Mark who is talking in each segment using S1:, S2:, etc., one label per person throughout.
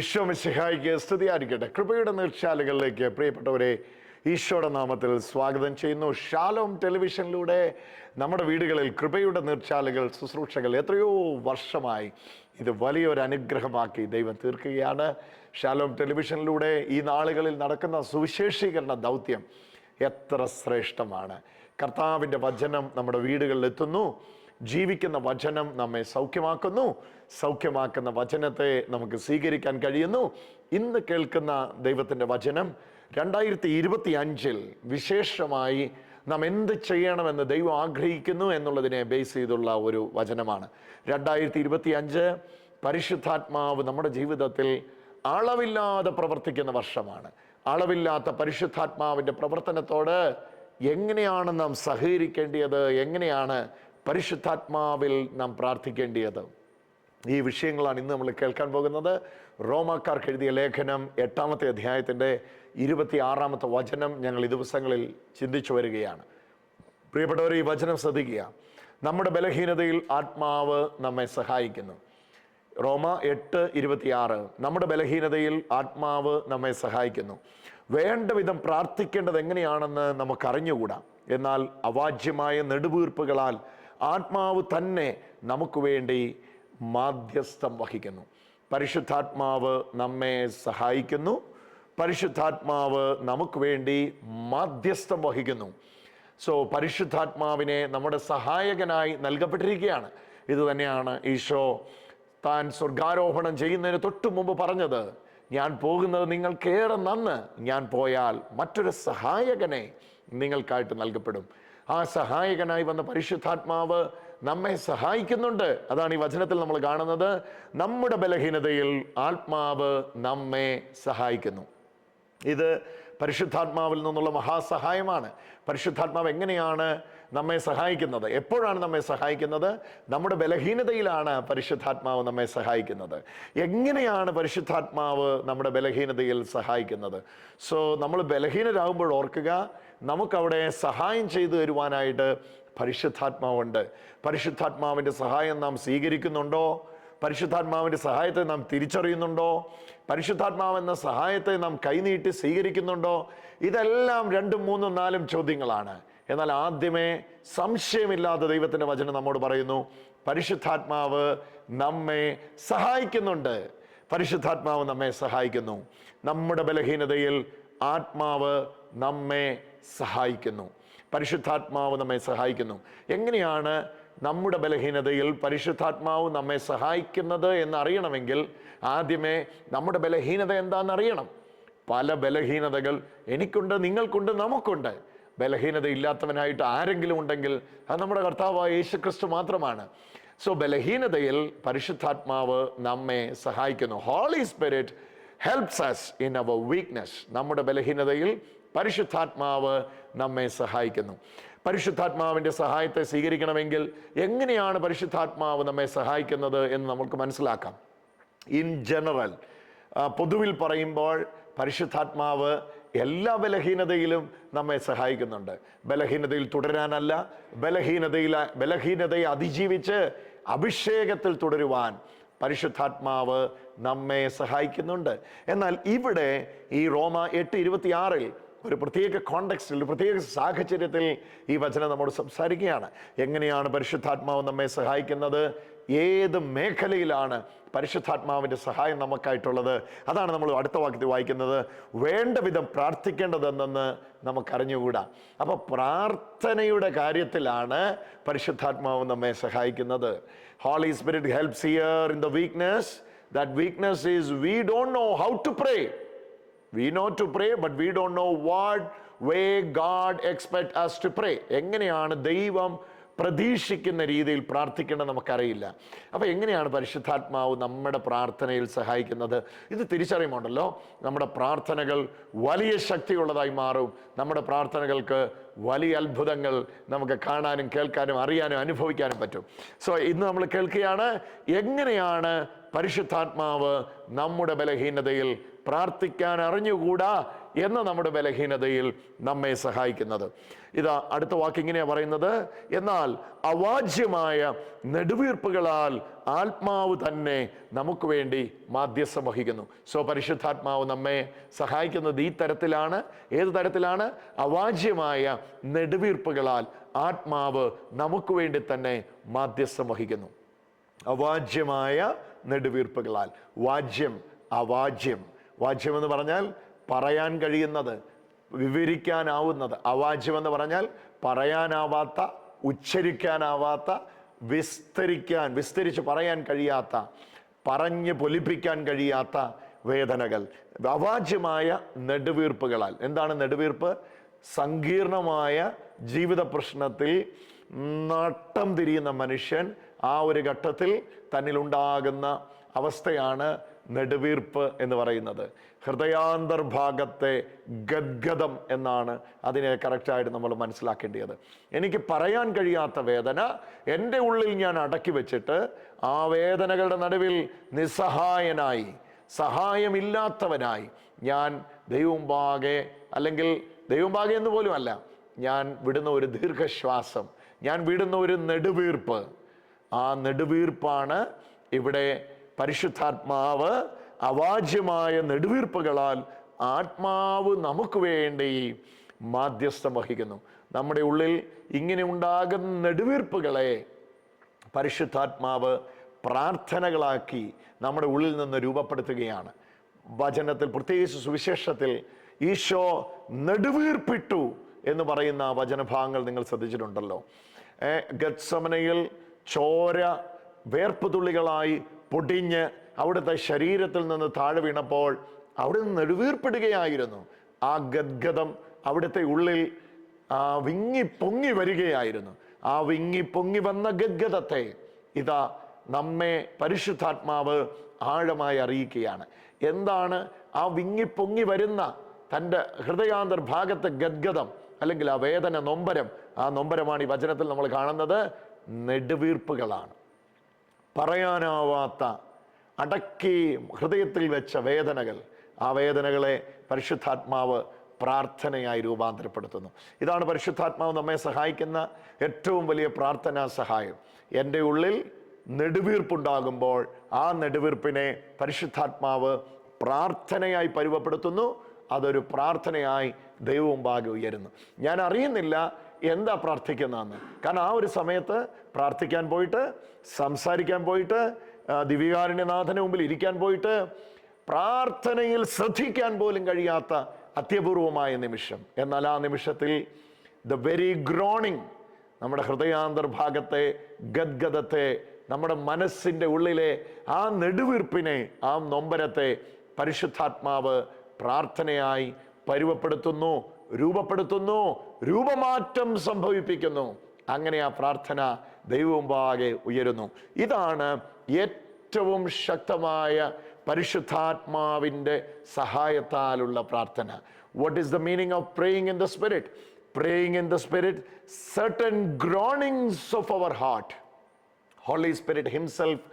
S1: ഈശോമിശിഹായിക്ക് സ്തുതിയായിരിക്കട്ടെ കൃപയുടെ നീർച്ചാലുകളിലേക്ക് പ്രിയപ്പെട്ടവരെ ഈശോയുടെ നാമത്തിൽ സ്വാഗതം ചെയ്യുന്നു. ഷാലോം ടെലിവിഷനിലൂടെ നമ്മുടെ വീടുകളിൽ കൃപയുടെ നീർച്ചാലുകൾ ശുശ്രൂഷകൾ എത്രയോ വർഷമായി ഇത് വലിയൊരു അനുഗ്രഹമാക്കി ദൈവം തീർക്കുകയാണ്. ഷാലോം ടെലിവിഷനിലൂടെ ഈ നാളുകളിൽ നടക്കുന്ന സുവിശേഷീകരണ ദൗത്യം എത്ര ശ്രേഷ്ഠമാണ്. കർത്താവിന്റെ വചനം നമ്മുടെ വീടുകളിൽ എത്തുന്നു. ജീവിക്കുന്ന വചനം നമ്മെ സൗഖ്യമാക്കുന്നു. സൗഖ്യമാക്കുന്ന വചനത്തെ നമുക്ക് സ്വീകരിക്കാൻ കഴിയുന്നു. ഇന്ന് കേൾക്കുന്ന ദൈവത്തിന്റെ വചനം രണ്ടായിരത്തി ഇരുപത്തി അഞ്ചിൽ വിശേഷമായി നാം എന്ത് ചെയ്യണമെന്ന് ദൈവം ആഗ്രഹിക്കുന്നു എന്നുള്ളതിനെ ബേസ് ചെയ്തുള്ള ഒരു വചനമാണ്. രണ്ടായിരത്തി ഇരുപത്തി അഞ്ച് പരിശുദ്ധാത്മാവ് നമ്മുടെ ജീവിതത്തിൽ അളവില്ലാതെ പ്രവർത്തിക്കുന്ന വർഷമാണ്. അളവില്ലാത്ത പരിശുദ്ധാത്മാവിന്റെ പ്രവർത്തനത്തോട് എങ്ങനെയാണ് നാം സഹകരിക്കേണ്ടത് എങ്ങനെയാണ് പരിശുദ്ധാത്മാവിൽ നാം പ്രാർത്ഥിക്കേണ്ടത് ഈ വിഷയങ്ങളാണ് ഇന്ന് നമ്മൾ കേൾക്കാൻ പോകുന്നത്. റോമാക്കാർക്ക് എഴുതിയ ലേഖനം എട്ടാമത്തെ അധ്യായത്തിന്റെ ഇരുപത്തി ആറാമത്തെ വചനം ഞങ്ങൾ ഈ ദിവസങ്ങളിൽ ചിന്തിച്ചു വരികയാണ്. പ്രിയപ്പെട്ടവർ ഈ വചനം ശ്രദ്ധിക്കുക. നമ്മുടെ ബലഹീനതയിൽ ആത്മാവ് നമ്മെ സഹായിക്കുന്നു. റോമ എട്ട് ഇരുപത്തിയാറ്. നമ്മുടെ ബലഹീനതയിൽ ആത്മാവ് നമ്മെ സഹായിക്കുന്നു. വേണ്ട വിധം പ്രാർത്ഥിക്കേണ്ടത് എങ്ങനെയാണെന്ന് നമുക്കറിഞ്ഞുകൂടാ. എന്നാൽ അവാജ്യമായ നെടുവീർപ്പുകളാൽ ആത്മാവ് തന്നെ നമുക്ക് വേണ്ടി മാധ്യസ്ഥം വഹിക്കുന്നു. പരിശുദ്ധാത്മാവ് നമ്മെ സഹായിക്കുന്നു. പരിശുദ്ധാത്മാവ് നമുക്ക് വേണ്ടി മാധ്യസ്ഥം വഹിക്കുന്നു. സോ പരിശുദ്ധാത്മാവിനെ നമ്മുടെ സഹായകനായി നൽകപ്പെട്ടിരിക്കുകയാണ്. ഇത് തന്നെയാണ് ഈശോ താൻ സ്വർഗാരോഹണം ചെയ്യുന്നതിന് തൊട്ടു മുമ്പ് പറഞ്ഞത്. ഞാൻ പോകുന്നത് നിങ്ങൾക്കേറെ നന്ന്. ഞാൻ പോയാൽ മറ്റൊരു സഹായകനെ നിങ്ങൾക്കായിട്ട് നൽകപ്പെടും. ആ സഹായകനായി വന്ന പരിശുദ്ധാത്മാവ് നമ്മെ സഹായിക്കുന്നുണ്ട്. അതാണ് ഈ വചനത്തിൽ നമ്മൾ കാണുന്നത്. നമ്മുടെ ബലഹീനതയിൽ ആത്മാവ് നമ്മെ സഹായിക്കുന്നു. ഇത് പരിശുദ്ധാത്മാവിൽ നിന്നുള്ള മഹാസഹായമാണ്. പരിശുദ്ധാത്മാവ് എങ്ങനെയാണ് നമ്മെ സഹായിക്കുന്നത്? എപ്പോഴാണ് നമ്മെ സഹായിക്കുന്നത്? നമ്മുടെ ബലഹീനതയിലാണ് പരിശുദ്ധാത്മാവ് നമ്മെ സഹായിക്കുന്നത്. എങ്ങനെയാണ് പരിശുദ്ധാത്മാവ് നമ്മുടെ ബലഹീനതയിൽ സഹായിക്കുന്നത്? സോ നമ്മൾ ബലഹീനരാകുമ്പോൾ ഓർക്കുക നമുക്കവിടെ സഹായം ചെയ്തു തരുവാനായിട്ട് പരിശുദ്ധാത്മാവുണ്ട്. പരിശുദ്ധാത്മാവിന്റെ സഹായം നാം സ്വീകരിക്കുന്നുണ്ടോ? പരിശുദ്ധാത്മാവിന്റെ സഹായത്തെ നാം തിരിച്ചറിയുന്നുണ്ടോ? പരിശുദ്ധാത്മാവെന്ന സഹായത്തെ നാം കൈനീട്ടി സ്വീകരിക്കുന്നുണ്ടോ? ഇതെല്ലാം രണ്ടും മൂന്നും നാലും ചോദ്യങ്ങളാണ്. എന്നാൽ ആദ്യമേ സംശയമില്ലാത്ത ദൈവത്തിന്റെ വചനം നമ്മോട് പറയുന്നു പരിശുദ്ധാത്മാവ് നമ്മെ സഹായിക്കുന്നുണ്ട്. പരിശുദ്ധാത്മാവ് നമ്മെ സഹായിക്കുന്നു. നമ്മുടെ ബലഹീനതയിൽ ആത്മാവ് നമ്മെ സഹായിക്കുന്നു. പരിശുദ്ധാത്മാവ് നമ്മെ സഹായിക്കുന്നു. എങ്ങനെയാണ് നമ്മുടെ ബലഹീനതയിൽ പരിശുദ്ധാത്മാവ് നമ്മെ സഹായിക്കുന്നത് എന്ന് അറിയണമെങ്കിൽ ആദ്യമേ നമ്മുടെ ബലഹീനത എന്താണെന്ന് അറിയണം. പല ബലഹീനതകൾ എനിക്കുണ്ട് നിങ്ങൾക്കുണ്ട് നമുക്കുണ്ട്. ബലഹീനത ഇല്ലാത്തവനായിട്ട് ആരെങ്കിലും ഉണ്ടെങ്കിൽ അത് നമ്മുടെ കർത്താവായ യേശു ക്രിസ്തു മാത്രമാണ്. സോ ബലഹീനതയിൽ പരിശുദ്ധാത്മാവ് നമ്മെ സഹായിക്കുന്നു. Holy spirit helps us in our weakness നമ്മുടെ ബലഹീനതയിൽ പരിശുദ്ധാത്മാവ് നമ്മെ സഹായിക്കുന്നു. പരിശുദ്ധാത്മാവിന്റെ സഹായത്തെ സ്വീകരിക്കണമെങ്കിൽ എങ്ങനെയാണ് പരിശുദ്ധാത്മാവ് നമ്മെ സഹായിക്കുന്നത് എന്ന് നമുക്ക് മനസ്സിലാക്കാം. ഇൻ ജനറൽ പൊതുവിൽ പറയുമ്പോൾ പരിശുദ്ധാത്മാവ് എല്ലാ ബലഹീനതയിലും നമ്മെ സഹായിക്കുന്നുണ്ട്. ബലഹീനതയിൽ തുടരാനല്ല ബലഹീനതയിൽ ബലഹീനതയെ അതിജീവിച്ച് അഭിഷേകത്തിൽ തുടരുവാൻ പരിശുദ്ധാത്മാവ് നമ്മെ സഹായിക്കുന്നുണ്ട്. എന്നാൽ ഇവിടെ ഈ റോമ എട്ട് ഇരുപത്തിയാറിൽ ഒരു പ്രത്യേക കോണ്ടക്സ്റ്റിൽ ഒരു പ്രത്യേക സാഹചര്യത്തിൽ ഈ വചനം നമ്മോട് സംസാരിക്കുകയാണ്. എങ്ങനെയാണ് പരിശുദ്ധാത്മാവ് നമ്മെ സഹായിക്കുന്നത്? ഏത് മേഖലയിലാണ് പരിശുദ്ധാത്മാവിന്റെ സഹായം നമുക്കായിട്ടുള്ളത്? അതാണ് നമ്മൾ അടുത്ത വാക്യത്തിൽ വായിക്കുന്നത്. വേണ്ട വിധം പ്രാർത്ഥിക്കേണ്ടതെന്നെന്ന് നമുക്കറിഞ്ഞുകൂടാ. അപ്പോൾ പ്രാർത്ഥനയുടെ കാര്യത്തിലാണ് പരിശുദ്ധാത്മാവ് നമ്മെ സഹായിക്കുന്നത്. Holy spirit helps here in the weakness that weakness is we don't know how to pray we know to pray but we don't know what way God expect us to pray എങ്ങനെയാണ് ദൈവം പ്രതീക്ഷിക്കുന്ന രീതിയിൽ പ്രാർത്ഥിക്കേണ്ടത് നമുക്കറിയില്ല. അപ്പോൾ എങ്ങനെയാണ് പരിശുദ്ധാത്മാവ് നമ്മുടെ പ്രാർത്ഥനയിൽ സഹായിക്കുന്നത്? ഇത് തിരിച്ചറിയുമുണ്ടല്ലോ നമ്മുടെ പ്രാർത്ഥനകൾ വലിയ ശക്തിയുള്ളതായി മാറും. നമ്മുടെ പ്രാർത്ഥനകൾക്ക് വലിയ അത്ഭുതങ്ങൾ നമുക്ക് കാണാനും കേൾക്കാനും അറിയാനും അനുഭവിക്കാനും പറ്റും. സോ ഇന്ന് നമ്മൾ കേൾക്കുകയാണ് എങ്ങനെയാണ് പരിശുദ്ധാത്മാവ് നമ്മുടെ ബലഹീനതയിൽ പ്രാർത്ഥിക്കാൻ അറിഞ്ഞുകൂടാ എന്ന് നമ്മുടെ ബലഹീനതയിൽ നമ്മെ സഹായിക്കുന്നത്. ഇതാ അടുത്ത വാക്ക് ഇങ്ങനെയാണ് പറയുന്നത് എന്നാൽ അവാജ്യമായ നെടുവീർപ്പുകളാൽ ആത്മാവ് തന്നെ നമുക്ക് വേണ്ടി മാധ്യസ്ഥം വഹിക്കുന്നു. സോ പരിശുദ്ധാത്മാവ് നമ്മെ സഹായിക്കുന്നത് ഈ തരത്തിലാണ്. ഏത് തരത്തിലാണ്? അവാജ്യമായ നെടുവീർപ്പുകളാൽ ആത്മാവ് നമുക്ക് വേണ്ടി തന്നെ മാധ്യസ്ഥം വഹിക്കുന്നു. അവാജ്യമായ നെടുവീർപ്പുകളാൽ. വാജ്യം അവാജ്യം. വാജ്യം എന്ന് പറഞ്ഞാൽ പറയാൻ കഴിയുന്നത് വിവരിക്കാനാവുന്നത്. അവാജ്യം എന്ന് പറഞ്ഞാൽ പറയാനാവാത്ത ഉച്ചരിക്കാനാവാത്ത വിസ്തരിക്കാൻ വിസ്തരിച്ച് പറയാൻ കഴിയാത്ത പറഞ്ഞ് പൊലിപ്പിക്കാൻ കഴിയാത്ത വേദനകൾ. അവാജ്യമായ നെടുവീർപ്പുകളാൽ. എന്താണ് നെടുവീർപ്പ്? സങ്കീർണമായ ജീവിത പ്രശ്നത്തിൽ നട്ടം തിരിയുന്ന മനുഷ്യൻ ആ ഒരു ഘട്ടത്തിൽ തന്നിലുണ്ടാകുന്ന അവസ്ഥയാണ് നെടുവീർപ്പ് എന്ന് പറയുന്നത്. ഹൃദയാന്തർഭാഗത്തെ ഗദ്ഗതം എന്നാണ് അതിനെ കറക്റ്റായിട്ട് നമ്മൾ മനസ്സിലാക്കേണ്ടത് എനിക്ക് പറയാൻ കഴിയാത്ത വേദന എന്റെ ഉള്ളിൽ ഞാൻ അടക്കി വെച്ചിട്ട് ആ വേദനകളുടെ നടുവിൽ നിസ്സഹായനായി സഹായമില്ലാത്തവനായി ഞാൻ ദൈവംബാകെ അല്ലെങ്കിൽ ദൈവംബാകെ എന്ന് പോലും അല്ല ഞാൻ വിടുന്ന ഒരു ദീർഘശ്വാസം ഞാൻ വിടുന്ന ഒരു നെടുവീർപ്പ് ആ നെടുവീർപ്പാണ് ഇവിടെ പരിശുദ്ധാത്മാവ് അവാജ്യമായ നെടുവീർപ്പുകളാൽ ആത്മാവ് നമുക്ക് വേണ്ടി മാധ്യസ്ഥം വഹിക്കുന്നു. നമ്മുടെ ഉള്ളിൽ ഇങ്ങനെ ഉണ്ടാകുന്ന നെടുവീർപ്പുകളെ പരിശുദ്ധാത്മാവ് പ്രാർത്ഥനകളാക്കി നമ്മുടെ ഉള്ളിൽ നിന്ന് രൂപപ്പെടുത്തുകയാണ്. വചനത്തിൽ പ്രത്യേകിച്ച് സുവിശേഷത്തിൽ ഈശോ നെടുവീർപ്പിട്ടു എന്ന് പറയുന്ന വചനഭാഗങ്ങൾ നിങ്ങൾ ശ്രദ്ധിച്ചിട്ടുണ്ടല്ലോ. ഗത്സമനയിൽ ചോര വേർപ്പ് തുള്ളികളായി പൊടിഞ്ഞ് അവിടുത്തെ ശരീരത്തിൽ നിന്ന് താഴെ വീണപ്പോൾ അവിടെ നിന്ന് നെടുവീർപ്പെടുകയായിരുന്നു. ആ ഗദ്ഗതം അവിടുത്തെ ഉള്ളിൽ വിങ്ങി പൊങ്ങി വരികയായിരുന്നു. ആ വിങ്ങി പൊങ്ങി വന്ന ഗദ്ഗതത്തെ ഇതാ നമ്മെ പരിശുദ്ധാത്മാവ് ആഴമായി അറിയിക്കുകയാണ്. എന്താണ് ആ വിങ്ങി പൊങ്ങി വരുന്ന തന്റെ ഹൃദയാന്തർ ഭാഗത്തെ ഗദ്ഗതം അല്ലെങ്കിൽ ആ വേദന നൊമ്പരം? ആ നൊമ്പരമാണ് ഈ വചനത്തിൽ നമ്മൾ കാണുന്നത്. നെടുവീർപ്പുകളാണ്. പറയാനാവാത്ത അടക്കി ഹൃദയത്തിൽ വെച്ച വേദനകൾ ആ വേദനകളെ പരിശുദ്ധാത്മാവ് പ്രാർത്ഥനയായി രൂപാന്തരപ്പെടുത്തുന്നു. ഇതാണ് പരിശുദ്ധാത്മാവ് നമ്മെ സഹായിക്കുന്ന ഏറ്റവും വലിയ പ്രാർത്ഥനാ സഹായം. എന്റെ ഉള്ളിൽ നെടുവീർപ്പുണ്ടാകുമ്പോൾ ആ നെടുവീർപ്പിനെ പരിശുദ്ധാത്മാവ് പ്രാർത്ഥനയായി പരുവപ്പെടുത്തുന്നു അതൊരു പ്രാർത്ഥനയായി ദൈവമുമ്പാകെ ഉയരുന്നു. ഞാൻ അറിയുന്നില്ല എന്താ പ്രാർത്ഥിക്കുന്നതെന്ന്? കാരണം ആ ഒരു സമയത്ത് പ്രാർത്ഥിക്കാൻ പോയിട്ട് സംസാരിക്കാൻ പോയിട്ട് ദിവ്യകാരുണ്യനാഥന് മുമ്പിൽ ഇരിക്കാൻ പോയിട്ട് പ്രാർത്ഥനയിൽ ശ്രദ്ധിക്കാൻ പോലും കഴിയാത്ത അത്യപൂർവമായ നിമിഷം. എന്നാൽ ആ നിമിഷത്തിൽ ദ വെരി ഗ്രോണിങ് നമ്മുടെ ഹൃദയാന്തർഭാഗത്തെ ഗദ്ഗതത്തെ നമ്മുടെ മനസ്സിന്റെ ഉള്ളിലെ ആ നെടുവീർപ്പിനെ ആ നൊമ്പരത്തെ പരിശുദ്ധാത്മാവ് പ്രാർത്ഥനയായി പരുവപ്പെടുത്തുന്നു. രൂപപ്പെടുത്തുന്നു രൂപമാറ്റം സംഭവിപ്പിക്കുന്നു. അങ്ങനെ ആ പ്രാർത്ഥന ദൈവമുമ്പാകെ ഉയരുന്നു. ഇതാണ് ഏറ്റവും ശക്തമായ പരിശുദ്ധാത്മാവിന്റെ സഹായത്താലുള്ള പ്രാർത്ഥന. What is the meaning of praying in the spirit praying in the spirit certain groanings of our heart holy spirit himself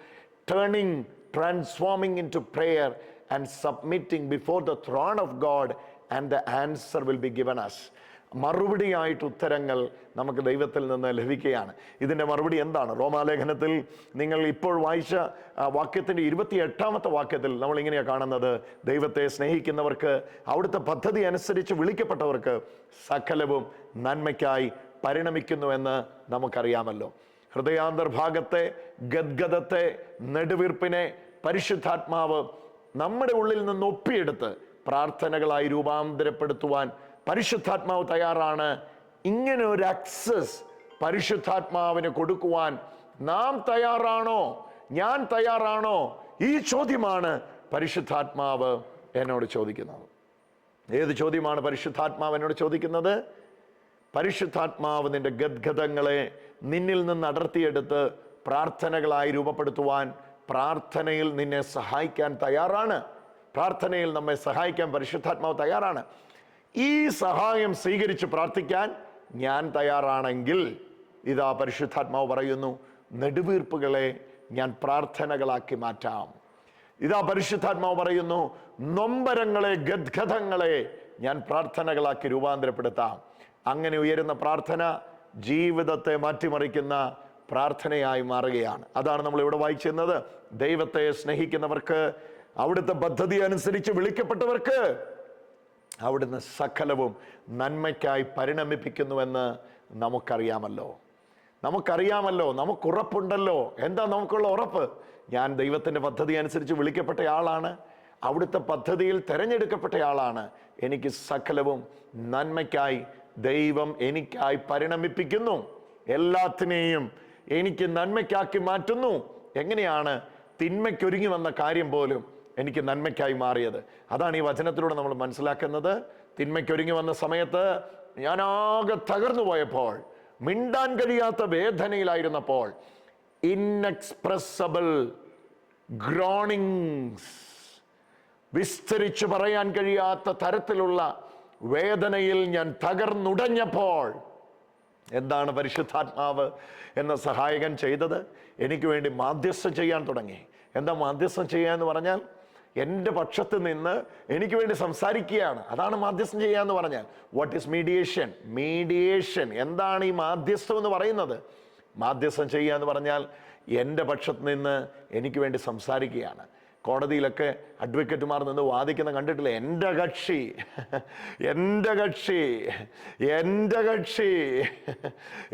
S1: turning transforming in to prayer and submitting before the throne of God, and the answer will be given us മറുപടിയായിട്ട് ഉത്തരങ്ങൾ നമുക്ക് ദൈവത്തിൽ നിന്ന് ലഭിക്കുകയാണ്. ഇതിന്റെ മറുപടി എന്താണ്? റോമാലേഖനത്തിൽ നിങ്ങൾ ഇപ്പോൾ വായിച്ച വാക്യത്തിന്റെ ഇരുപത്തി എട്ടാമത്തെ വാക്യത്തിൽ നമ്മൾ ഇങ്ങനെയാണ് കാണുന്നത്. ദൈവത്തെ സ്നേഹിക്കുന്നവർക്ക് അവിടുത്തെ പദ്ധതി അനുസരിച്ച് വിളിക്കപ്പെട്ടവർക്ക് സകലവും നന്മയ്ക്കായി പരിണമിക്കുന്നുവെന്ന് നമുക്കറിയാമല്ലോ. ഹൃദയാന്തർഭാഗത്തെ ഗദ്ഗതത്തെ നെടുവീർപ്പിനെ പരിശുദ്ധാത്മാവ് നമ്മുടെ ഉള്ളിൽ നിന്ന് ഒപ്പിയെടുത്ത് പ്രാർത്ഥനകളായി രൂപാന്തരപ്പെടുത്തുവാൻ പരിശുദ്ധാത്മാവ് തയ്യാറാണ്. ഇങ്ങനെ ഒരു അക്സസ് പരിശുദ്ധാത്മാവിന് കൊടുക്കുവാൻ നാം തയ്യാറാണോ? ഞാൻ തയ്യാറാണോ? ഈ ചോദ്യമാണ് പരിശുദ്ധാത്മാവ് എന്നോട് ചോദിക്കുന്നത്. ഏത് ചോദ്യമാണ് പരിശുദ്ധാത്മാവ് എന്നോട് ചോദിക്കുന്നത്? പരിശുദ്ധാത്മാവ് നിന്റെ ഗദ്ഗതങ്ങളെ നിന്നിൽ നിന്ന് അടർത്തിയെടുത്ത് പ്രാർത്ഥനകളായി രൂപപ്പെടുത്തുവാൻ പ്രാർത്ഥനയിൽ നിന്നെ സഹായിക്കാൻ തയ്യാറാണ്. പ്രാർത്ഥനയിൽ നമ്മെ സഹായിക്കാൻ പരിശുദ്ധാത്മാവ് തയ്യാറാണ്. ഈ സഹായം സ്വീകരിച്ച് പ്രാർത്ഥിക്കാൻ ഞാൻ തയ്യാറാണെങ്കിൽ ഇതാ പരിശുദ്ധാത്മാവ് പറയുന്നു നെടുവീർപ്പുകളെ ഞാൻ പ്രാർത്ഥനകളാക്കി മാറ്റാം. ഇതാ പരിശുദ്ധാത്മാവ് പറയുന്നു നൊമ്പരങ്ങളെ ഗദ്ഗതങ്ങളെ ഞാൻ പ്രാർത്ഥനകളാക്കി രൂപാന്തരപ്പെടുത്താം. അങ്ങനെ ഉയരുന്ന പ്രാർത്ഥന ജീവിതത്തെ മാറ്റിമറിക്കുന്ന പ്രാർത്ഥനയായി മാറുകയാണ്. അതാണ് നമ്മൾ ഇവിടെ വായിച്ചിരുന്നത്. ദൈവത്തെ സ്നേഹിക്കുന്നവർക്ക് അവിടുത്തെ പദ്ധതി അനുസരിച്ച് വിളിക്കപ്പെട്ടവർക്ക് അവിടുന്ന് സകലവും നന്മയ്ക്കായി പരിണമിപ്പിക്കുന്നുവെന്ന് നമുക്കറിയാമല്ലോ. നമുക്കറിയാമല്ലോ നമുക്കുറപ്പുണ്ടല്ലോ. എന്താ നമുക്കുള്ള ഉറപ്പ്? ഞാൻ ദൈവത്തിന്റെ പദ്ധതി അനുസരിച്ച് വിളിക്കപ്പെട്ട ആളാണ്. അവിടുത്തെ പദ്ധതിയിൽ തിരഞ്ഞെടുക്കപ്പെട്ട ആളാണ് എനിക്ക് സകലവും നന്മയ്ക്കായി ദൈവം എനിക്കായി പരിണമിപ്പിക്കുന്നു. എല്ലാത്തിനെയും എനിക്ക് നന്മയ്ക്കാക്കി മാറ്റുന്നു. എങ്ങനെയാണ് തിന്മയ്ക്കൊരുങ്ങി വന്ന കാര്യം പോലും എനിക്ക് നന്മയ്ക്കായി മാറിയത്. അതാണ് ഈ വചനത്തിലൂടെ നമ്മൾ മനസ്സിലാക്കുന്നത്. തിന്മയ്ക്കൊരുങ്ങി വന്ന സമയത്ത് ഞാനാകെ തകർന്നു പോയപ്പോൾ മിണ്ടാൻ കഴിയാത്ത വേദനയിലായിരുന്നപ്പോൾ ഇൻഎക്സ്പ്രസബിൾ ഗ്രോണിങ്സ് വിസ്തരിച്ചു പറയാൻ കഴിയാത്ത തരത്തിലുള്ള വേദനയിൽ ഞാൻ തകർന്നുടഞ്ഞപ്പോൾ എന്താണ് പരിശുദ്ധാത്മാവ് എന്ന സഹായകൻ ചെയ്തത്? എനിക്ക് വേണ്ടി മാധ്യസ്ഥം ചെയ്യാൻ തുടങ്ങി. എന്താ മാധ്യസ്ഥം ചെയ്യുക എന്ന് പറഞ്ഞാൽ എന്റെ പക്ഷത്ത് നിന്ന് എനിക്ക് വേണ്ടി സംസാരിക്കുകയാണ്. അതാണ് മാധ്യസ്ഥം ചെയ്യുക എന്ന് പറഞ്ഞാൽ. വാട്ട് ഈസ് മീഡിയേഷൻ മീഡിയേഷൻ എന്താണ് ഈ മാധ്യസ്ഥം എന്ന് പറയുന്നത്? മാധ്യസ്ഥം ചെയ്യുക എന്ന് പറഞ്ഞാൽ എന്റെ പക്ഷത്ത് നിന്ന് എനിക്ക് വേണ്ടി സംസാരിക്കുകയാണ്. കോടതിയിലൊക്കെ അഡ്വക്കേറ്റുമാർ നിന്ന് വാദിക്കുന്ന കണ്ടിട്ടില്ല? എന്റെ കക്ഷി. എന്റെ കക്ഷി. എന്റെ കക്ഷി.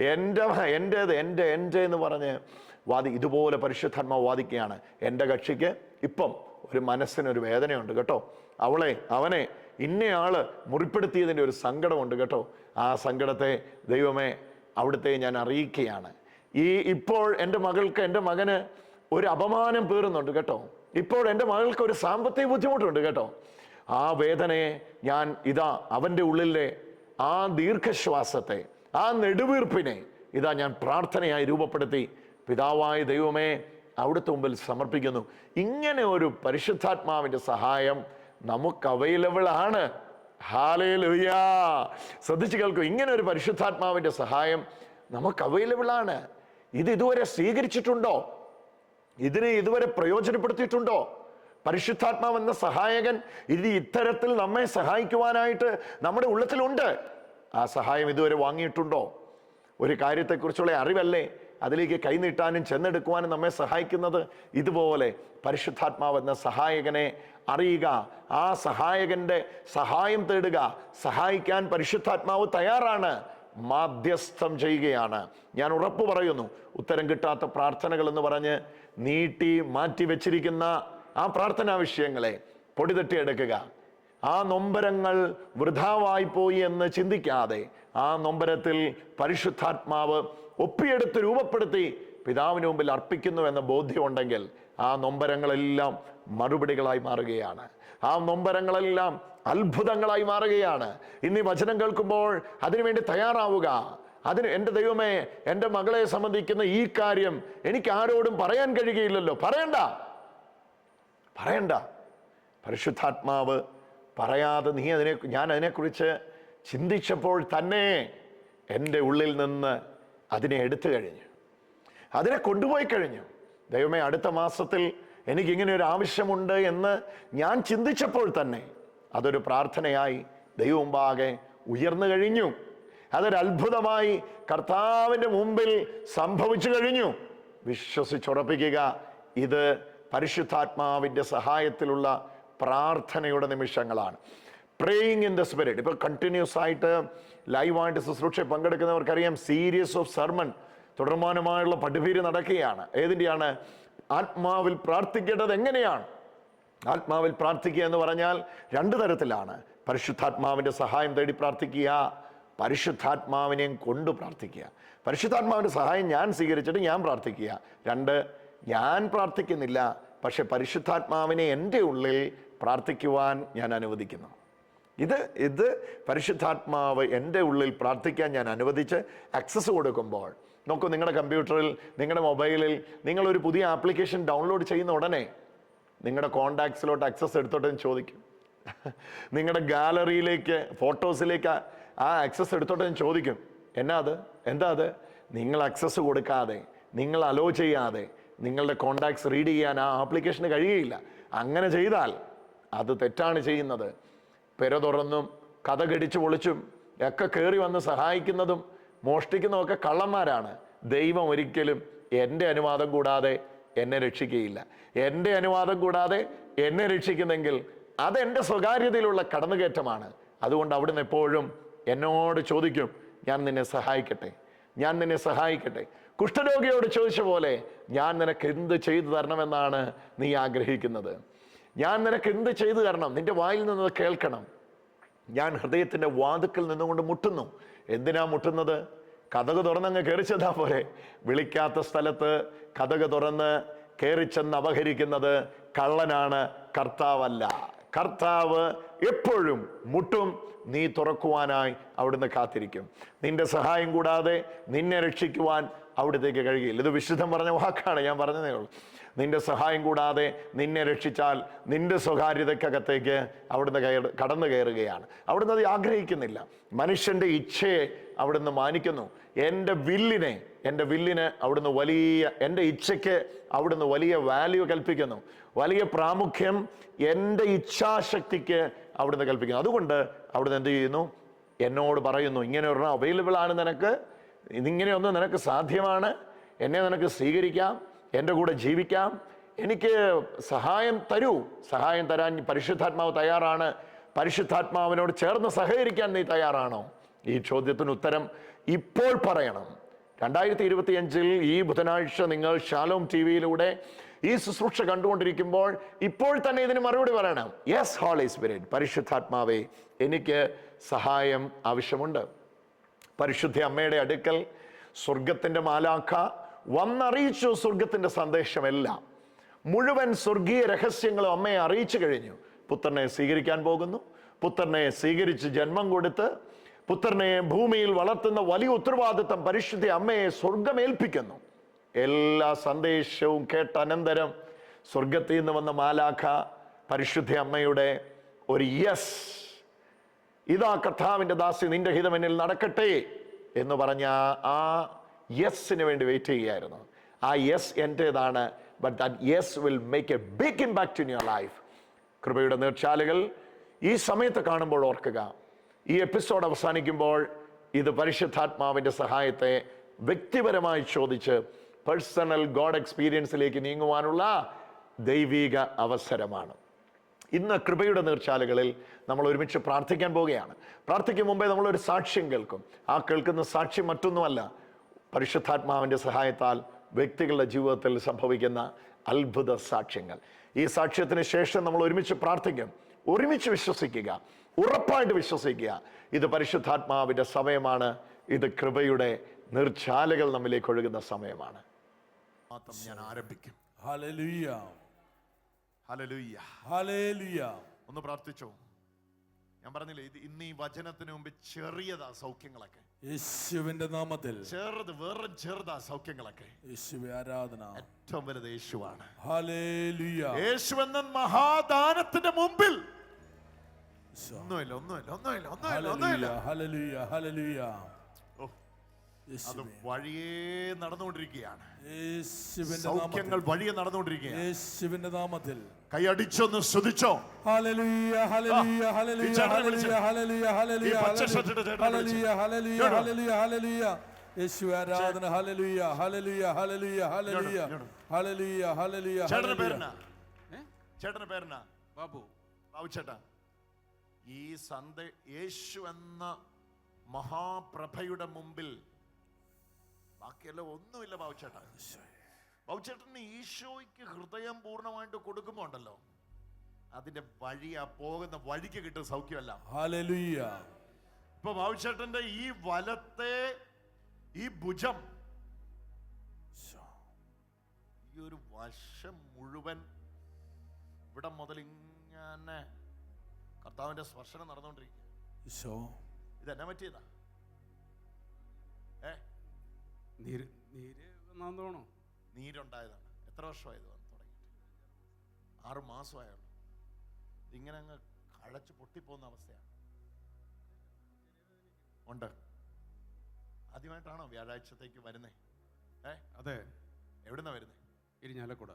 S1: എന്റെ എന്റേത് എന്റെ എന്റെ എന്ന് പറഞ്ഞ് വാദി ഇതുപോലെ പരിശുദ്ധാത്മാവ് വാദിക്കുകയാണ്. എന്റെ കക്ഷിക്ക് ഇപ്പം ഒരു മനസ്സിനൊരു വേദനയുണ്ട് കേട്ടോ. അവളെ അവനെ ഇന്നയാൾ മുറിപ്പെടുത്തിയതിന്റെ ഒരു സങ്കടമുണ്ട് കേട്ടോ. ആ സങ്കടത്തെ ദൈവമേ അവിടുത്തെ ഞാൻ അറിയിക്കുകയാണ്. ഈ ഇപ്പോൾ എന്റെ മകൾക്ക് എന്റെ മകന് ഒരു അപമാനം പേറുന്നുണ്ട് കേട്ടോ. ഇപ്പോൾ എന്റെ മകൾക്ക് ഒരു സാമ്പത്തിക ബുദ്ധിമുട്ടുണ്ട് കേട്ടോ. ആ വേദനയെ ഞാൻ ഇതാ അവന്റെ ഉള്ളിലെ ആ ദീർഘശ്വാസത്തെ ആ നെടുവീർപ്പിനെ ഇതാ ഞാൻ പ്രാർത്ഥനയായി രൂപപ്പെടുത്തി. പിതാവായ ദൈവമേ അവിടുത്തെ മുമ്പിൽ സമർപ്പിക്കുന്നു. ഇങ്ങനെ ഒരു പരിശുദ്ധാത്മാവിന്റെ സഹായം നമുക്ക് അവൈലബിൾ ആണ്. ഹാലേലുയാ ശ്രദ്ധിച്ചു കേൾക്കൂ ഇങ്ങനെ ഒരു പരിശുദ്ധാത്മാവിന്റെ സഹായം നമുക്ക് അവൈലബിൾ ആണ്. ഇത് ഇതുവരെ സ്വീകരിച്ചിട്ടുണ്ടോ? ഇതിനെ ഇതുവരെ പ്രയോജനപ്പെടുത്തിയിട്ടുണ്ടോ? പരിശുദ്ധാത്മാവ് എന്ന സഹായകൻ ഇത് ഇത്തരത്തിൽ നമ്മെ സഹായിക്കുവാനായിട്ട് നമ്മുടെ ഉള്ളത്തിലുണ്ട്. ആ സഹായം ഇതുവരെ വാങ്ങിയിട്ടുണ്ടോ? ഒരു കാര്യത്തെക്കുറിച്ചുള്ള അറിവല്ലേ? അതിലേക്ക് കൈനീട്ടാനും ചെന്നെടുക്കുവാനും നമ്മെ സഹായിക്കുന്നത് ഇതുപോലെ പരിശുദ്ധാത്മാവ് എന്ന സഹായകനെ അറിയുക ആ സഹായകന്റെ സഹായം തേടുക സഹായിക്കാൻ പരിശുദ്ധാത്മാവ് തയ്യാറാണ് മാധ്യസ്ഥം ചെയ്യുകയാണ്. ഞാൻ ഉറപ്പ് പറയുന്നു ഉത്തരം കിട്ടാത്ത പ്രാർത്ഥനകൾ എന്ന് പറഞ്ഞ് നീട്ടി മാറ്റി വെച്ചിരിക്കുന്ന ആ പ്രാർത്ഥനാ വിഷയങ്ങളെ പൊടിതട്ടിയെടുക്കുക. ആ നൊമ്പരങ്ങൾ വൃഥാവായി പോയി എന്ന് ചിന്തിക്കാതെ ആ നൊമ്പരത്തിൽ പരിശുദ്ധാത്മാവ് ഒപ്പിയെടുത്ത് രൂപപ്പെടുത്തി പിതാവിന് മുമ്പിൽ അർപ്പിക്കുന്നു എന്ന ബോധ്യമുണ്ടെങ്കിൽ ആ നൊമ്പരങ്ങളെല്ലാം മറുപടികളായി മാറുകയാണ്. ആ നൊമ്പരങ്ങളെല്ലാം അത്ഭുതങ്ങളായി മാറുകയാണ്. ഇനി വചനം കേൾക്കുമ്പോൾ അതിനുവേണ്ടി തയ്യാറാവുക. അതിന് എന്റെ ദൈവമേ എന്റെ മകളെ സംബന്ധിക്കുന്ന ഈ കാര്യം എനിക്ക് ആരോടും പറയാൻ കഴിയുകയില്ലല്ലോ. പറയണ്ട. പറയണ്ട. പരിശുദ്ധാത്മാവ് പറയാതെ നീ അതിനെ ഞാൻ അതിനെക്കുറിച്ച് ചിന്തിച്ചപ്പോൾ തന്നെ എന്റെ ഉള്ളിൽ നിന്ന് അതിനെ എടുത്തു കഴിഞ്ഞു. അതിനെ കൊണ്ടുപോയി കഴിഞ്ഞു. ദൈവമേ അടുത്ത മാസത്തിൽ എനിക്കിങ്ങനെ ഒരു ആവശ്യമുണ്ട് എന്ന് ഞാൻ ചിന്തിച്ചപ്പോൾ തന്നെ അതൊരു പ്രാർത്ഥനയായി ദൈവമുമ്പാകെ ഉയർന്നു കഴിഞ്ഞു. അതൊരു അത്ഭുതമായി കർത്താവിന്റെ മുമ്പിൽ സംഭവിച്ചു കഴിഞ്ഞു. വിശ്വസിച്ചുറപ്പിക്കുക ഇത് പരിശുദ്ധാത്മാവിന്റെ സഹായത്തിലുള്ള പ്രാർത്ഥനയുടെ നിമിഷങ്ങളാണ്. പ്രേയിങ് ഇൻ ദ സ്പിരിറ്റ് ഇപ്പോൾ കണ്ടിന്യൂസ് ആയിട്ട് ലൈവായിട്ട് ശുശ്രൂഷ പങ്കെടുക്കുന്നവർക്കറിയാം. സീരിയസ് ഓഫ് സർമൺ തുടർമാനമായുള്ള പഠിപ്പീര് നടക്കുകയാണ്. ഏതിന്റെയാണ് ആത്മാവിൽ പ്രാർത്ഥിക്കേണ്ടത് എങ്ങനെയാണ്? ആത്മാവിൽ പ്രാർത്ഥിക്കുക എന്ന് പറഞ്ഞാൽ രണ്ട് തരത്തിലാണ്. പരിശുദ്ധാത്മാവിന്റെ സഹായം തേടി പ്രാർത്ഥിക്കുക പരിശുദ്ധാത്മാവിനെയും കൊണ്ട് പ്രാർത്ഥിക്കുക. പരിശുദ്ധാത്മാവിന്റെ സഹായം ഞാൻ സ്വീകരിച്ചിട്ട് ഞാൻ പ്രാർത്ഥിക്കുക. രണ്ട് ഞാൻ പ്രാർത്ഥിക്കുന്നില്ല പക്ഷെ പരിശുദ്ധാത്മാവിനെ എന്റെ ഉള്ളിൽ പ്രാർത്ഥിക്കുവാൻ ഞാൻ അനുവദിക്കുന്നു. ഇത് ഇത് പരിശുദ്ധാത്മാവ് എന്റെ ഉള്ളിൽ പ്രാർത്ഥിക്കാൻ ഞാൻ അനുവദിച്ച് ആക്സസ് കൊടുക്കുമ്പോൾ നോക്കൂ നിങ്ങളുടെ കമ്പ്യൂട്ടറിൽ നിങ്ങളുടെ മൊബൈലിൽ നിങ്ങളൊരു പുതിയ ആപ്ലിക്കേഷൻ ഡൗൺലോഡ് ചെയ്യുന്ന ഉടനെ നിങ്ങളുടെ കോണ്ടാക്ട്സിലോട്ട് ആക്സസ് എടുത്തോട്ടെന്ന് ചോദിക്കും. നിങ്ങളുടെ ഗാലറിയിലേക്ക് ഫോട്ടോസിലേക്ക് ആ- ആക്സസ് എടുത്തോട്ടെ എന്ന് ചോദിക്കും. എന്നാ അത്? എന്താ അത്? നിങ്ങൾ ആക്സസ് കൊടുക്കാതെ നിങ്ങൾ അലോ ചെയ്യാതെ നിങ്ങളുടെ കോണ്ടാക്ട്സ് റീഡ് ചെയ്യാൻ ആ ആപ്ലിക്കേഷന് കഴിയുകയില്ല. അങ്ങനെ ചെയ്താൽ അത് തെറ്റാണ് ചെയ്യുന്നത്. പെര തുറന്നും കഥ കടിച്ചു പൊളിച്ചും ഒക്കെ കയറി വന്ന് സഹായിക്കുന്നതും മോഷ്ടിക്കുന്നതും ഒക്കെ കള്ളന്മാരാണ്. ദൈവം ഒരിക്കലും എന്റെ അനുവാദം കൂടാതെ എന്നെ രക്ഷിക്കുകയില്ല. എന്റെ അനുവാദം കൂടാതെ എന്നെ രക്ഷിക്കുന്നെങ്കിൽ അതെന്റെ സ്വകാര്യതയിലുള്ള കടന്നുകയറ്റമാണ്. അതുകൊണ്ട് അവിടുന്ന് എപ്പോഴും എന്നോട് ചോദിക്കും ഞാൻ നിന്നെ സഹായിക്കട്ടെ? ഞാൻ നിന്നെ സഹായിക്കട്ടെ? കുഷ്ഠരോഗിയോട് ചോദിച്ച പോലെ ഞാൻ നിനക്ക് എന്ത് ചെയ്തു തരണമെന്നാണ് നീ ആഗ്രഹിക്കുന്നത്? ഞാൻ നിനക്ക് എന്ത് ചെയ്തു തരണം? നിന്റെ വായിൽ നിന്ന് കേൾക്കണം. ഞാൻ ഹൃദയത്തിന്റെ വാതുക്കൽ നിന്നുകൊണ്ട് മുട്ടുന്നു. എന്തിനാ മുട്ടുന്നത്? കഥക് തുറന്നങ്ങ് കയറിച്ചെന്നാ പോലെ വിളിക്കാത്ത സ്ഥലത്ത് കഥക് തുറന്ന് കയറിച്ചെന്ന് അപഹരിക്കുന്നത് കള്ളനാണ് കർത്താവല്ല. കർത്താവ് എപ്പോഴും മുട്ടും നീ തുറക്കുവാനായി അവിടുന്ന് കാത്തിരിക്കും. നിന്റെ സഹായം കൂടാതെ നിന്നെ രക്ഷിക്കുവാൻ അവിടത്തേക്ക് കഴിയില്ല ഇത് വിശുദ്ധം പറഞ്ഞ വാക്കാണ് ഞാൻ പറഞ്ഞതേ ഉള്ളൂ. നിന്റെ സഹായം കൂടാതെ നിന്നെ രക്ഷിച്ചാൽ നിന്റെ സ്വകാര്യതക്കകത്തേക്ക് അവിടുന്ന് കയറി കടന്നു കയറുകയാണ്. അവിടുന്ന് അത് ആഗ്രഹിക്കുന്നില്ല. മനുഷ്യന്റെ ഇച്ഛയെ അവിടുന്ന് മാനിക്കുന്നു. എന്റെ വില്ലിനെ എന്റെ വില്ലിന് അവിടുന്ന് വലിയ എന്റെ ഇച്ഛയ്ക്ക് അവിടുന്ന് വലിയ വാല്യൂ കൽപ്പിക്കുന്നു. വലിയ പ്രാമുഖ്യം എന്റെ ഇച്ഛാശക്തിക്ക് അവിടുന്ന് കൽപ്പിക്കുന്നു. അതുകൊണ്ട് അവിടുന്ന് എന്ത് ചെയ്യുന്നു? എന്നോട് പറയുന്നു. ഇങ്ങനെ ഒരെണ്ണം അവൈലബിൾ ആണ് നിനക്ക്. ഇതിങ്ങനെയൊന്ന് നിനക്ക് സാധ്യമാണ്. എന്നെ നിനക്ക് സ്വീകരിക്കാം. എന്റെ കൂടെ ജീവിക്കാം. എനിക്ക് സഹായം തരൂ. സഹായം തരാൻ പരിശുദ്ധാത്മാവ് തയ്യാറാണ്. പരിശുദ്ധാത്മാവിനോട് ചേർന്ന് സഹകരിക്കാൻ നീ തയ്യാറാണോ? ഈ ചോദ്യത്തിന് ഉത്തരം ഇപ്പോൾ പറയണം. രണ്ടായിരത്തി ഇരുപത്തിയഞ്ചിൽ ഈ ബുധനാഴ്ച നിങ്ങൾ ഷാലോം ടി വിയിലൂടെ ഈ ശുശ്രൂഷ കണ്ടുകൊണ്ടിരിക്കുമ്പോൾ ഇപ്പോൾ തന്നെ ഇതിന് മറുപടി പറയണം. യെസ് ഹോളി സ്പിരിറ്റ് പരിശുദ്ധാത്മാവേ എനിക്ക് സഹായം ആവശ്യമുണ്ട്. പരിശുദ്ധ അമ്മയുടെ അടുക്കൽ സ്വർഗത്തിന്റെ മാലാഖ വന്നറിയിച്ചു സ്വർഗത്തിന്റെ സന്ദേശമെല്ലാം. മുഴുവൻ സ്വർഗീയ രഹസ്യങ്ങളും അമ്മയെ അറിയിച്ചു കഴിഞ്ഞു. പുത്രനെ സ്വീകരിക്കാൻ പോകുന്നു. പുത്രനെ സ്വീകരിച്ച് ജന്മം കൊടുത്ത് പുത്രനെ ഭൂമിയിൽ വളർത്തുന്ന വലിയ ഉത്തരവാദിത്തം പരിശുദ്ധ അമ്മയെ സ്വർഗമേൽപ്പിക്കുന്നു എല്ലാ സന്ദേശവും കേട്ട അനന്തരം സ്വർഗത്തിൽ നിന്ന് വന്ന മാലാഖ പരിശുദ്ധ അമ്മയുടെ ഒരു യെസ് ഇതാ കർത്താവിന്റെ ദാസി നിന്റെ ഹിതം എന്നിൽ നടക്കട്ടെ എന്ന് പറഞ്ഞ ആ യെസ്സിന് വേണ്ടി വെയിറ്റ് ചെയ്യുകയായിരുന്നു. ആ yes എന്റേതാണ് but that yes will make a big impact in your life കൃപയുടെ നേർച്ചാലുകൾ ഈ സമയത്ത് കാണുമ്പോൾ ഓർക്കുക. ഈ എപ്പിസോഡ് അവസാനിക്കുമ്പോൾ ഇത് പരിശുദ്ധാത്മാവിന്റെ സഹായത്തെ വ്യക്തിപരമായി ചോദിച്ച് പേഴ്സണൽ ഗോഡ് എക്സ്പീരിയൻസിലേക്ക് നീങ്ങുവാനുള്ള ദൈവിക അവസരമാണ്. ഇന്ന് കൃപയുടെ നീർച്ചാലുകളിൽ നമ്മൾ ഒരുമിച്ച് പ്രാർത്ഥിക്കാൻ പോവുകയാണ്. പ്രാർത്ഥിക്കും മുമ്പേ നമ്മളൊരു സാക്ഷ്യം കേൾക്കും. ആ കേൾക്കുന്ന സാക്ഷ്യം മറ്റൊന്നുമല്ല. പരിശുദ്ധാത്മാവിന്റെ സഹായത്താൽ വ്യക്തികളുടെ ജീവിതത്തിൽ സംഭവിക്കുന്ന അത്ഭുത സാക്ഷ്യങ്ങൾ. ഈ സാക്ഷ്യത്തിന് ശേഷം നമ്മൾ ഒരുമിച്ച് പ്രാർത്ഥിക്കും. ഒരുമിച്ച് വിശ്വസിക്കുക. ഉറപ്പായിട്ട് വിശ്വസിക്കുക. ഇത് പരിശുദ്ധാത്മാവിന്റെ സമയമാണ്. ഇത് കൃപയുടെ നീർച്ചാലുകൾ നമ്മിലേക്ക് ഒഴുകുന്ന സമയമാണ്. ഞാൻ ആരംഭിക്കും. ഒന്ന് പ്രാർത്ഥിച്ചോ. ഞാൻ പറഞ്ഞില്ലേ ഇത് ഇന്ന് ഈ വചനത്തിന് മുമ്പ് ചെറിയതാ സൗഖ്യങ്ങളൊക്കെ.
S2: യേശുവിന്റെ നാമത്തിൽ.
S1: ചെറുത് വേറെ ചെറുതാ സൗഖ്യങ്ങളൊക്കെ.
S2: യേശുവെ ആരാധന.
S1: ഏറ്റവും വലുത് യേശുവാണ്. യേശു എന്ന മഹാദാനത്തിന്റെ മുമ്പിൽ. ഒന്നുമില്ല ഒന്നുമില്ല ഒന്നുമില്ല ഒന്നുമില്ല ഒന്നുമില്ല. ഒന്നുമില്ല അത്. വഴിയേ നടന്നുകൊണ്ടിരിക്കുകയാണ്. സൗഖ്യങ്ങൾ വഴിയെ നടന്നുകൊണ്ടിരിക്കുകയാണ്.
S2: യേശുവിന്റെ നാമത്തിൽ.
S1: കൈയടിച്ചൊന്ന്.
S2: Hallelujah. യേശു ആരാധന hallelujah hallelujah hallelujah hallelujah.
S1: Hallelujah
S2: hallelujah hallelujah
S1: ചേട്ടന്റെ പേരെന്നാ? ചേട്ടന്റെ പേരെന്നാ?
S3: ബാബു.
S1: ബാബു ചേട്ടാ. ഈ സന്ദ യേശു എന്ന മഹാപ്രഭയുടെ മുമ്പിൽ ബാക്കിയെല്ലാം ഒന്നുമില്ല ബാബു ചേട്ടാ ബാബു ചേട്ടന് ഈശോയ്ക്ക് ഹൃദയം പൂർണമായിട്ട് കൊടുക്കുമ്പോ ഉണ്ടല്ലോ അതിന്റെ വഴി ആ പോകുന്ന വഴിക്ക് കിട്ടുന്ന സൗഖ്യമല്ല. ഇപ്പൊ ബാബു ചേട്ടന്റെ ഈ വലത്തെ ഈ ഭുജം ഈ ഒരു വശം മുഴുവൻ ഇവിടെ മുതൽ ഇങ്ങനെ കർത്താവിന്റെ സ്പർശനം നടന്നുകൊണ്ടിരിക്കുക ഇതെന്നെ പറ്റിയതാ? ഏ?
S3: നീര് നീര് തോന്നണോ
S1: നീരുണ്ടായതാണ്. എത്ര വർഷമായത് വന്ന് തുടങ്ങിയിട്ട്? ആറ് മാസമായുള്ളൂ. ഇങ്ങനെ അങ്ങ് കഴച്ച് പൊട്ടിപ്പോകുന്ന അവസ്ഥയാണ്. ഉണ്ട്. ആദ്യമായിട്ടാണോ വ്യാഴാഴ്ചത്തേക്ക് വരുന്നേ? ഏ?
S3: അതെ.
S1: എവിടുന്നാ വരുന്നേ?
S3: ഇരിഞ്ഞാലക്കുട.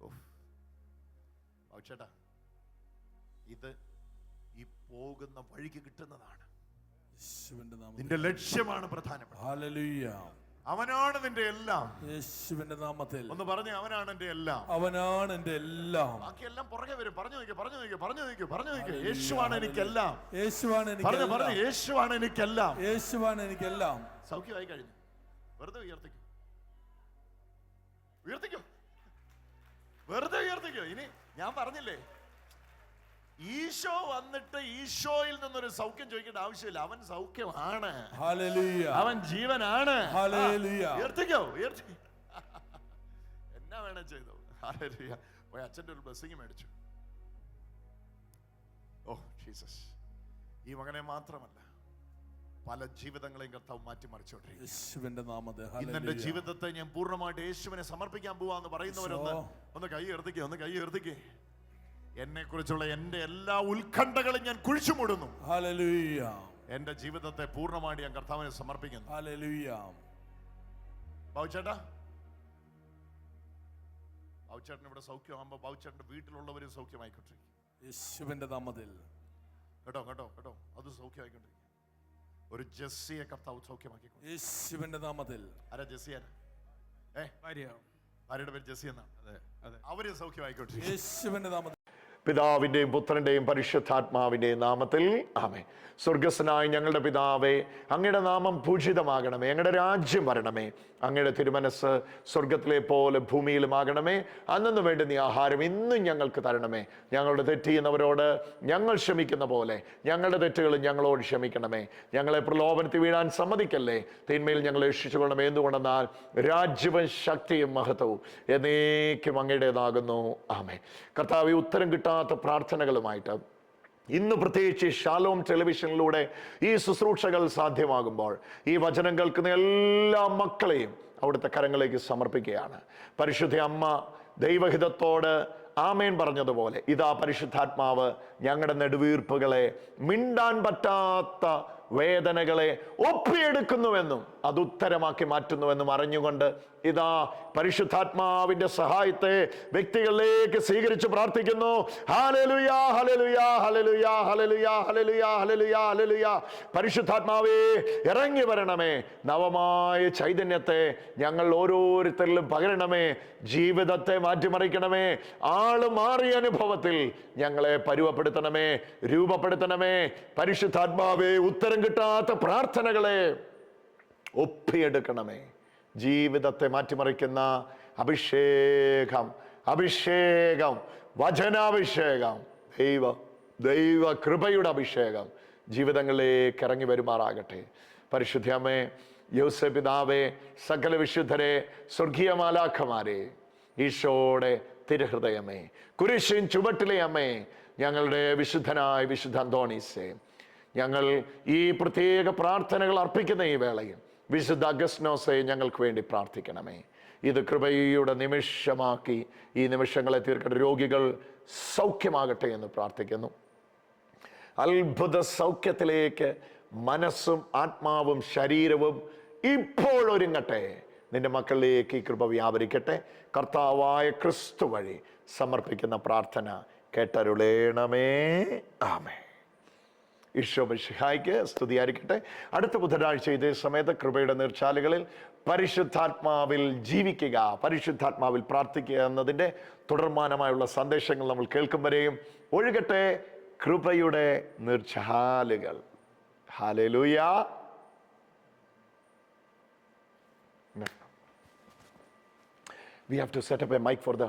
S1: ഓഫ് ചേട്ടാ ഇത് ഈ പോകുന്ന വഴിക്ക് കിട്ടുന്നതാണ്.
S2: യേശുവിന്റെ നാമത്തിൽ.
S1: നിന്റെ ലക്ഷ്യമാണ് പ്രധാനപ്പെട്ടത്.
S2: ഹല്ലേലൂയ.
S1: അവനാണ് നിന്റെ എല്ലാം.
S2: യേശുവിന്റെ നാമത്തിൽ.
S1: ഒന്ന് പറഞ്ഞു അവനാണ് എന്റെ എല്ലാം.
S2: അവനാണ് എന്റെ എല്ലാം.
S1: ബാക്കിയെല്ലാം പുറകെ വരും. പറഞ്ഞു നോക്കി പറഞ്ഞു നോക്കി പറഞ്ഞു നോക്കി പറഞ്ഞു നോക്കി. യേശുവാണ് എനിക്കെല്ലാം.
S2: യേശുവാണ് എനിക്ക്
S1: പറഞ്ഞു പറഞ്ഞു യേശുവാണ് എനിക്കെല്ലാം.
S2: യേശുവാണ് എനിക്കെല്ലാം.
S1: സൗഖ്യമായി കഴിഞ്ഞു. വെറുതെ ഉയർത്തിക്കും. ഉയർത്തിക്കോ. വെറുതെ ഉയർത്തിക്കോ. ഇനി ഞാൻ പറഞ്ഞില്ലേ ഈശോ വന്നിട്ട് ഈശോയിൽ നിന്നൊരു സൗഖ്യം ചോദിക്കേണ്ട ആവശ്യമില്ല. അവൻ സൗഖ്യമാണ്. അവൻ ജീവനാണ്. ഉയർത്തിക്കോ ഉയർത്തി. എന്നാ വേണം ചെയ്തോ. പോയി അച്ഛന്റെ ഒരു ബ്ലെസ്സിങ് മേടിച്ചു. ഓ ജീസസ് ഈ മകനെ മാത്രമല്ല പല ജീവിതങ്ങളെയും കർത്താവ് മാറ്റിമറിച്ചോണ്ടിരിക്കും ഇന്ന് എന്റെ ജീവിതത്തെ ഞാൻ പൂർണമായിട്ട് യേശുവിനെ സമർപ്പിക്കാൻ പോവാന്ന് പറയുന്നവരൊന്ന് ഒന്ന് കൈ ഉയർത്തിക്കേ ഒന്ന് കൈ ഉയർത്തിക്കേ. എന്നെ കുറിച്ചുള്ള എന്റെ എല്ലാ ഉത്കണ്ഠകളും ഞാൻ കുഴിച്ചു മൂടുന്നു
S2: ഹല്ലേലൂയ
S1: എന്റെ ജീവിതത്തെ പൂർണമായിട്ട് ഞാൻ കർത്താവിനെ സമർപ്പിക്കുന്നു.
S2: ഹല്ലേലൂയ
S1: ബാബുചേട്ടാ ബാബുചേട്ടൻ ഇവിടെ സൗഖ്യമാകുമ്പോൾ ബാബുചേട്ടന്റെ വീട്ടിലുള്ളവരും സൗഖ്യമായിക്കൊണ്ടിരിക്കും.
S2: യേശുവിന്റെ നാമത്തിൽ.
S1: കേട്ടോ കേട്ടോ കേട്ടോ. അത് സൗഖ്യമായിക്കൊണ്ടിരിക്കും. ഒരു ജസ്സിയെ കർത്താവ് സൗഖ്യമാക്കി
S2: യേശുവിന്റെ നാമത്തിൽ.
S1: ആരാ ജസ്സിയാ ഏ?
S3: ഭാര്യ.
S1: ആരുടെ പേര് ജസ്സി എന്നാണ്
S3: അതെ അതെ.
S1: അവർ സൗഖ്യമായിക്കൊണ്ടിരിക്കും.
S2: യേശുവിന്റെ നാമത്തിൽ.
S1: പിതാവിന്റെയും പുത്രന്റെയും പരിശുദ്ധാത്മാവിന്റെയും നാമത്തിൽ. ആമേ സ്വർഗസ്വനായ ഞങ്ങളുടെ പിതാവേ അങ്ങയുടെ നാമം പൂജിതമാകണമേ. അങ്ങയുടെ രാജ്യം വരണമേ. അങ്ങയുടെ തിരുമനസ് സ്വർഗത്തിലെ പോലെ ഭൂമിയിലുമാകണമേ അന്നു വേണ്ടി നീ ആഹാരം ഇന്നും ഞങ്ങൾക്ക് തരണമേ. ഞങ്ങളുടെ തെറ്റ് ചെയ്യുന്നവരോട് ഞങ്ങൾ ക്ഷമിക്കുന്ന പോലെ ഞങ്ങളുടെ തെറ്റുകൾ ഞങ്ങളോട് ക്ഷമിക്കണമേ. ഞങ്ങളെ പ്രലോഭനത്തിൽ വീഴാൻ സമ്മതിക്കല്ലേ? തിന്മയിൽ ഞങ്ങളെ രക്ഷിച്ചുകൊള്ളണമേ എന്തുകൊണ്ടെന്നാൽ രാജ്യവും ശക്തിയും മഹത്വവും എന്നേക്കും അങ്ങയുടേതാകുന്നു. ആമേ കർത്താവ് ഉത്തരം ഉത്തരം കിട്ടാത്ത പ്രാർത്ഥനകളുമായിട്ട് ഇന്ന് പ്രത്യേകിച്ച് ഷാലോം ടെലിവിഷനിലൂടെ ഈ ശുശ്രൂഷകൾ സാധ്യമാകുമ്പോൾ ഈ വചനം കേൾക്കുന്ന എല്ലാ മക്കളെയും അവിടുത്തെ കരങ്ങളിലേക്ക് സമർപ്പിക്കുകയാണ്. പരിശുദ്ധ അമ്മ ദൈവഹിതത്തോട് ആമേൻ പറഞ്ഞതുപോലെ ഇതാ പരിശുദ്ധാത്മാവ് ഞങ്ങളുടെ നെടുവീർപ്പുകളെ മിണ്ടാൻ പറ്റാത്ത വേദനകളെ ഒപ്പിയെടുക്കുന്നുവെന്നും അത് ഉത്തരമാക്കി മാറ്റുന്നുവെന്നും അറിഞ്ഞുകൊണ്ട് ഇതാ പരിശുദ്ധാത്മാവിന്റെ സഹായത്തെ വ്യക്തികളിലേക്ക് സ്വീകരിച്ച് പ്രാർത്ഥിക്കുന്നു. Hallelujah hallelujah hallelujah hallelujah hallelujah hallelujah hallelujah. പരിശുദ്ധാത്മാവേ ഇറങ്ങി വരണമേ. നവമായ ചൈതന്യത്തെ ഞങ്ങൾ ഓരോരുത്തരിലും പകരണമേ. ജീവിതത്തെ മാറ്റിമറിക്കണമേ. ആൾ മാറിയ അനുഭവത്തിൽ ഞങ്ങളെ പരുവപ്പെടുത്തണമേ. രൂപപ്പെടുത്തണമേ. പരിശുദ്ധാത്മാവേ ഉത്തരം കിട്ടാത്ത പ്രാർത്ഥനകളെ ഒപ്പിയെടുക്കണമേ. ജീവിതത്തെ മാറ്റിമറിക്കുന്ന അഭിഷേകം അഭിഷേകം വചനാഭിഷേകം ദൈവ ദൈവ കൃപയുടെ അഭിഷേകം ജീവിതങ്ങളിലേക്ക് ഇറങ്ങി വരുമാറാകട്ടെ. പരിശുദ്ധമേ യൗസ പിതാവേ സകല വിശുദ്ധരെ സ്വർഗീയ മാലാഖമാരെ ഈശോടെ തിരുഹൃദയമേ കുരിശിൻ ചുവട്ടിലെ അമ്മേ ഞങ്ങളുടെ വിശുദ്ധനായ വിശുദ്ധ അന്തോണീസേ ഞങ്ങൾ ഈ പ്രത്യേക പ്രാർത്ഥനകൾ അർപ്പിക്കുന്ന ഈ വേളയിൽ വിശുദ്ധ അഗസ്നോസയെ ഞങ്ങൾക്ക് വേണ്ടി പ്രാർത്ഥിക്കണമേ. ഇത് കൃപയുടെ നിമിഷമാക്കി ഈ നിമിഷങ്ങളെ തീർക്കട്ടെ രോഗികൾ സൗഖ്യമാകട്ടെ എന്ന് പ്രാർത്ഥിക്കുന്നു. അത്ഭുത സൗഖ്യത്തിലേക്ക് മനസ്സും ആത്മാവും ശരീരവും ഇപ്പോൾ ഒരുങ്ങട്ടെ. നിന്റെ മക്കളിലേക്ക് ഈ കൃപ വ്യാപരിക്കട്ടെ. കർത്താവായ ക്രിസ്തു വഴി സമർപ്പിക്കുന്ന പ്രാർത്ഥന കേട്ടരുളേണമേ. ആമേ ഈശോ മിശിഹായ്ക്ക് സ്തുതിയായിരിക്കട്ടെ. അടുത്ത ബുധനാഴ്ച ഇതേ സമയത്ത് കൃപയുടെ നീർച്ചാലുകളിൽ പരിശുദ്ധാത്മാവിൽ ജീവിക്കുക പരിശുദ്ധാത്മാവിൽ പ്രാർത്ഥിക്കുക എന്നതിന്റെ തുടർമാനമായുള്ള സന്ദേശങ്ങൾ നമ്മൾ കേൾക്കും വരെയും ഒഴുകട്ടെ കൃപയുടെ നീർച്ചാലുകൾ. Hallelujah We have to set up a mic for the